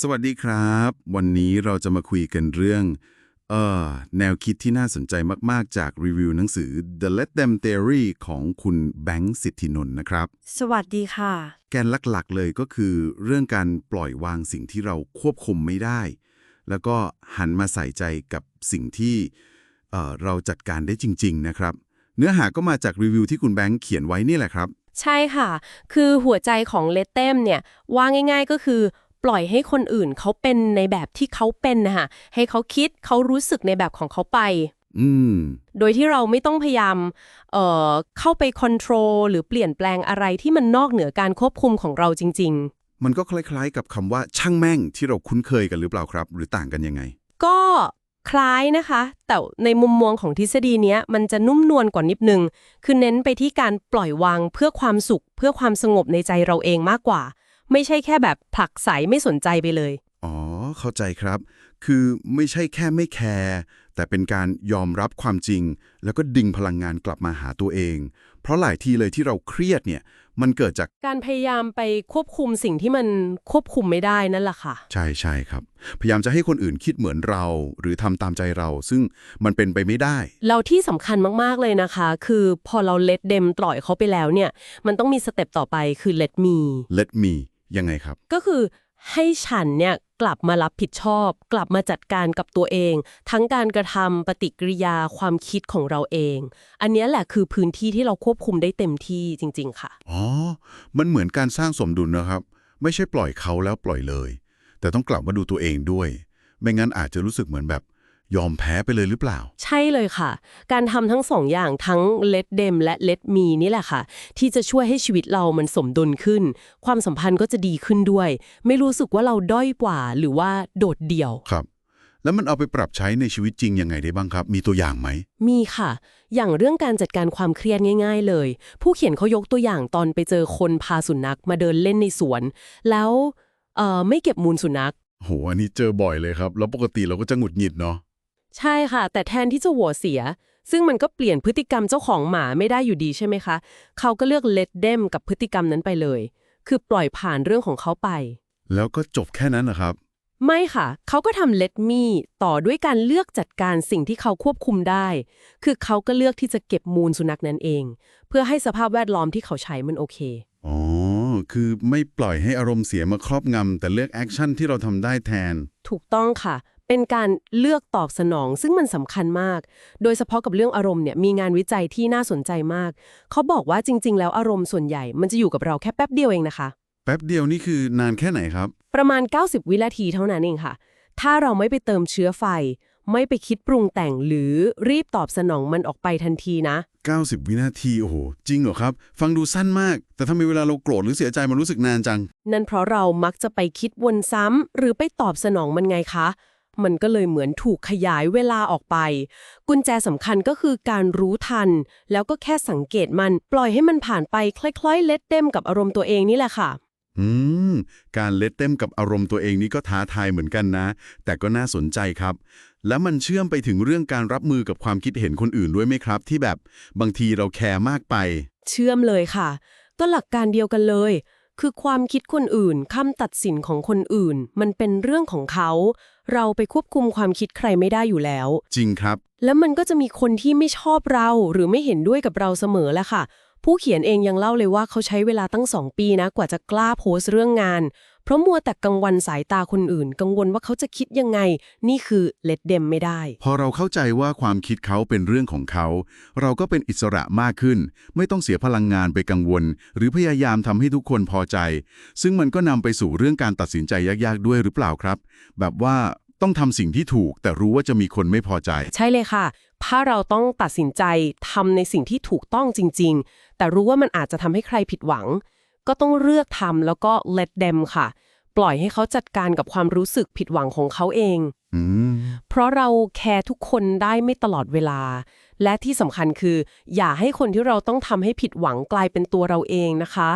สวัสดีครับ วันนี้เราจะมาคุยกันเรื่องเอ่อแนวคิดที่น่าสนใจมาก ๆ จากรีวิวหนังสือ The Let Them Theory ของคุณแบงค์สิทธินนท์นะครับ สวัสดีค่ะ แกนหลัก ๆ เลยก็คือ เรื่องการปล่อยวางสิ่งที่เราควบคุมไม่ได้ แล้วก็หันมาใส่ใจกับสิ่งที่เอ่อเราจัดการได้จริง ๆ นะครับ เนื้อหาก็มาจากรีวิวที่คุณแบงค์เขียนไว้นี่แหละครับ ใช่ค่ะ คือหัวใจของเลตเต็มเนี่ยว่าง่าย ๆ ก็คือ ปล่อยให้คนอื่นเขาเป็นในแบบที่เขาเป็นนะคะให้เขาคิดเขารู้สึกในแบบของเขาไป อืม โดยที่เราไม่ต้องพยายาม เอ่อ เข้าไปค o n t r o l หรือเปลี่ยนแปลงอะไรที่มันนอกเหนือการควบคุมของเราจริงมันก็คล้ายๆ กับคำว่าช่างแม่งที่เราคุ้นเคยกันหรือเปล่าครับ หรือต่างกันยังไงๆก็คล้ายนะคะ แต่ในมุมมองของทฤษฎีเนี้ยมันจะนุ่มนวลกว่านิดนึง คือเน้นไปที่การปล่อยวางเพื่อความสุข เพื่อความสงบในใจเราเองมากกว่า ไม่ใช่แค่แบบผลักใสไม่สนใจไปเลย อ๋อ เข้าใจครับ คือไม่ใช่แค่ไม่แคร์แต่เป็นการยอมรับความจริง แล้วก็ดึงพลังงานกลับมาหาตัวเอง เพราะหลายทีเลยที่เราเครียดเนี่ย มันเกิดจากการพยายามไปควบคุมสิ่งที่มันควบคุมไม่ได้นั่นแหละค่ะ ใช่ใช่ครับ พยายามจะให้คนอื่นคิดเหมือนเรา หรือทำตามใจเรา ซึ่งมันเป็นไปไม่ได้ เราที่สำคัญมาก ๆ เลยนะคะ คือพอเราเลดเดมปล่อยเขาไปแล้วเนี่ย มันต้องมีสเต็ปต่อไปคือ let me let me ยังไงครับ ก็คือให้ฉันเนี่ยกลับมารับผิดชอบ กลับมาจัดการกับตัวเอง ทั้งการกระทำปฏิกิริยาความคิดของเราเอง อันเนี้ยแหละคือพื้นที่ที่เราควบคุมได้เต็มที่จริง ๆ ค่ะอ๋อมันเหมือนการสร้างสมดุลนะครับ ไม่ใช่ปล่อยเขาแล้วปล่อยเลย แต่ต้องกลับมาดูตัวเองด้วย ไม่งั้นอาจจะรู้สึกเหมือนแบบ ยอมแพ้ไปเลยหรือเปล่า ใช่เลยค่ะ การทำทั้งสองอย่างทั้ง let them และ let me นี่แหละค่ะ ที่จะช่วยให้ชีวิตเรามันสมดุลขึ้น ความสัมพันธ์ก็จะดีขึ้นด้วย ไม่รู้สึกว่าเราด้อยกว่าหรือว่าโดดเดี่ยว ครับ แล้วมันเอาไปปรับใช้ในชีวิตจริงยังไงได้บ้างครับ มีตัวอย่างไหม มีค่ะ อย่างเรื่องการจัดการความเครียดง่าย ๆ เลย ผู้เขียนเขายกตัวอย่างตอนไปเจอคนพาสุนัขมาเดินเล่นในสวน แล้วเอ่อไม่เก็บมูลสุนัข โห อันนี้เจอบ่อยเลยครับ แล้วปกติเราก็จะหงุดหงิดเนาะ ใช่ค่ะ แต่แทนที่จะโหวตเสีย ซึ่งมันก็เปลี่ยนพฤติกรรมเจ้าของหมาไม่ได้อยู่ดีใช่ไหมคะ เขาก็เลือก let them กับพฤติกรรมนั้นไปเลย คือปล่อยผ่านเรื่องของเขาไป แล้วก็จบแค่นั้นนะครับ ไม่ค่ะ เขาก็ทำ let me ต่อด้วยการเลือกจัดการสิ่งที่เขาควบคุมได้ คือเขาก็เลือกที่จะเก็บมูลสุนัขนั้นเอง เพื่อให้สภาพแวดล้อมที่เขาใช้มันโอเค อ๋อ คือไม่ปล่อยให้อารมณ์เสียมาครอบงำแต่เลือกแอคชั่นที่เราทำได้แทน ถูกต้องค่ะ เป็นการเลือกตอบสนองซึ่งมันสำคัญมาก โดยเฉพาะกับเรื่องอารมณ์เนี่ยมีงานวิจัยที่น่าสนใจมาก เขาบอกว่าจริง ๆ แล้วอารมณ์ส่วนใหญ่มันจะอยู่กับเราแค่แป๊บเดียวเองนะคะ แป๊บเดียวนี่คือนานแค่ไหนครับ ประมาณ 90 วินาทีเท่านั้นเองค่ะ ถ้าเราไม่ไปเติมเชื้อไฟ ไม่ไปคิดปรุงแต่งหรือรีบตอบสนองมันออกไปทันทีนะ 90 วินาทีโอ้โหจริงเหรอครับ ฟังดูสั้นมาก แต่ทำไมเวลาเราโกรธหรือเสียใจมันรู้สึกนานจัง นั่นเพราะเรามักจะไปคิดวนซ้ำหรือไปตอบสนองมันไงคะ มันก็เลยเหมือนถูกขยายเวลาออกไป กุญแจสำคัญก็คือการรู้ทัน แล้วก็แค่สังเกตมันปล่อยให้มันผ่านไปคล้ายๆ เล็ดเต็มกับอารมณ์ตัวเองนี่แหละค่ะ อืม การเล็ดเต้มกับอารมณ์ตัวเองนี่ก็ท้าทายเหมือนกันนะ แต่ก็น่าสนใจครับ แล้วมันเชื่อมไปถึงเรื่องการรับมือกับความคิดเห็นคนอื่นด้วยไหมครับ ที่แบบบางทีเราแคร์มากไป เชื่อมเลยค่ะ ก็หลักการเดียวกันเลย คือความคิดคนอื่นคำตัดสินของคนอื่น มันเป็นเรื่องของเขา เราไปควบคุมความคิดใครไม่ได้อยู่แล้ว จริงครับ แล้วมันก็จะมีคนที่ไม่ชอบเราหรือไม่เห็นด้วยกับเราเสมอแหละค่ะ ผู้เขียนเองยังเล่าเลยว่าเขาใช้เวลาตั้งสองปีนะ กว่าจะกล้าโพสต์เรื่องงาน เพราะมัวแต่กังวลสายตาคนอื่น กังวลว่าเขาจะคิดยังไง นี่คือเลดเดมไม่ได้ พอเราเข้าใจว่าความคิดเขาเป็นเรื่องของเขา เราก็เป็นอิสระมากขึ้น ไม่ต้องเสียพลังงานไปกังวล หรือพยายามทำให้ทุกคนพอใจ ซึ่งมันก็นำไปสู่เรื่องการตัดสินใจยากๆด้วยหรือเปล่าครับ แบบว่าต้องทำสิ่งที่ถูก แต่รู้ว่าจะมีคนไม่พอใจ ใช่เลยค่ะ ถ้าเราต้องตัดสินใจทำในสิ่งที่ถูกต้องจริง ๆ แต่รู้ว่ามันอาจจะทำให้ใครผิดหวัง ก็ต้องเลือกทำแล้วก็ let them ค่ะ ปล่อยให้เขาจัดการกับความรู้สึกผิดหวังของเขาเองอืมเพราะเราแคร์ทุกคนได้ไม่ตลอดเวลา และที่สำคัญคือ อย่าให้คนที่เราต้องทำให้ผิดหวังกลายเป็นตัวเราเองนะคะ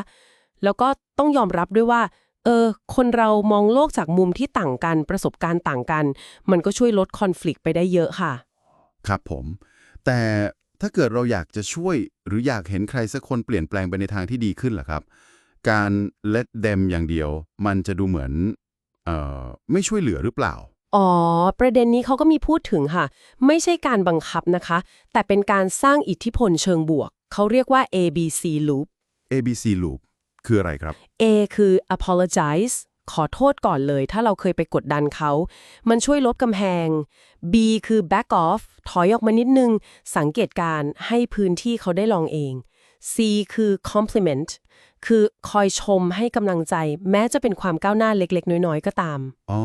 แล้วก็ต้องยอมรับด้วยว่า เออ คนเรามองโลกจากมุมที่ต่างกันประสบการณ์ต่างกัน มันก็ช่วยลดคอน FLICT ไปได้เยอะค่ะ ครับผม แต่ถ้าเกิดเราอยากจะช่วยหรืออยากเห็นใครสักคนเปลี่ยนแปลงไปในทางที่ดีขึ้นล่ะครับ การ let them อย่างเดียว มันจะดูเหมือนเอ่อไม่ช่วยเหลือหรือเปล่า อ๋อ ประเด็นนี้เขาก็มีพูดถึงค่ะ ไม่ใช่การบังคับนะคะ แต่เป็นการสร้างอิทธิพลเชิงบวก เขาเรียกว่า ABC loop ABC loop คืออะไรครับ A คือ apologize ขอโทษก่อนเลย ถ้าเราเคยไปกดดันเขา มันช่วยลบกำแพง B คือ back off ถอยออกมานิดนึง สังเกตการณ์ให้พื้นที่เขาได้ลองเอง C คือ compliment คือคอยชมให้กำลังใจ แม้จะเป็นความก้าวหน้าเล็ก ๆ น้อย ๆ ก็ตาม อ๋อ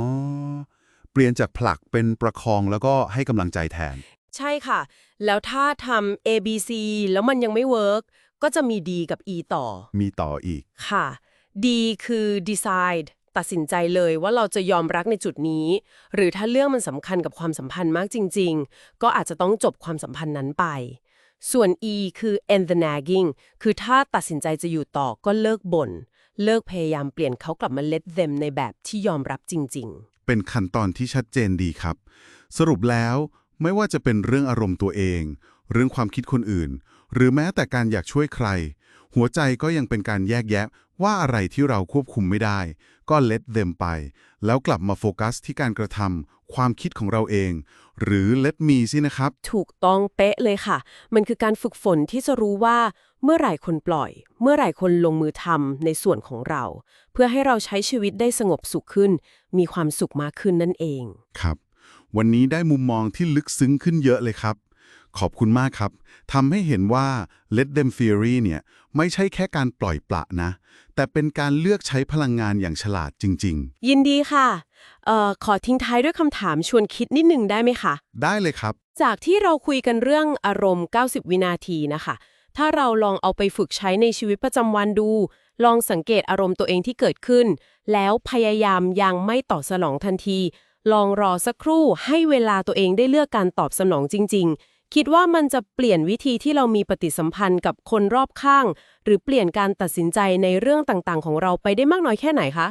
เปลี่ยนจากผลักเป็นประคองแล้วก็ให้กำลังใจแทน ใช่ค่ะ แล้วถ้าทำ A B C แล้วมันยังไม่เวิร์กก็จะมี D กับ E ต่อ มีต่ออีก ค่ะ D คือ decide ตัดสินใจเลยว่าเราจะยอมรักในจุดนี้ หรือถ้าเรื่องมันสำคัญกับความสัมพันธ์มากจริง ๆ ก็อาจจะต้องจบความสัมพันธ์นั้นไป ส่วน E คือ end the nagging คือถ้าตัดสินใจจะอยู่ต่อก็เลิกบ่น เลิกพยายามเปลี่ยนเขากลับมา let them ในแบบที่ยอมรับจริง ๆ เป็นขั้นตอนที่ชัดเจนดีครับ สรุปแล้วไม่ว่าจะเป็นเรื่องอารมณ์ตัวเอง เรื่องความคิดคนอื่น หรือแม้แต่การอยากช่วยใคร หัวใจก็ยังเป็นการแยกแยะว่าอะไรที่เราควบคุมไม่ได้ ก็ let them ไป แล้วกลับมาโฟกัสที่การกระทำความคิดของเราเอง หรือ let me สินะครับๆถูกต้องเป๊ะเลยค่ะ มันคือการฝึกฝนที่จะรู้ว่า เมื่อไหร่คนปล่อย เมื่อไหร่คนลงมือทำในส่วนของเรา เพื่อให้เราใช้ชีวิตได้สงบสุขขึ้น มีความสุขมากขึ้นนั่นเอง ครับ วันนี้ได้มุมมองที่ลึกซึ้งขึ้นเยอะเลยครับ ขอบคุณมากครับทำให้เห็นว่า let them theory เนี่ยไม่ใช่แค่การปล่อยปละนะ แต่เป็นการเลือกใช้พลังงานอย่างฉลาดจริงยินดีค่ะเอ่อขอทิ้งท้ายด้วยคำถามชวนคิดนิดนึงได้ไหมคะๆได้เลยครับ จากที่เราคุยกันเรื่องอารมณ์ 90 วินาทีนะคะ ถ้าเราลองเอาไปฝึกใช้ในชีวิตประจำวันดู ลองสังเกตอารมณ์ตัวเองที่เกิดขึ้น แล้วพยายามยังไม่ตอบสนองทันที ลองรอสักครู่ให้เวลาตัวเองได้เลือกการตอบสนองจริง ๆ คิดว่ามันจะเปลี่ยนวิธีที่เรามีปฏิสัมพันธ์กับคนรอบข้าง หรือเปลี่ยนการตัดสินใจในเรื่องต่างๆ ของเราไปได้มากน้อยแค่ไหนคะ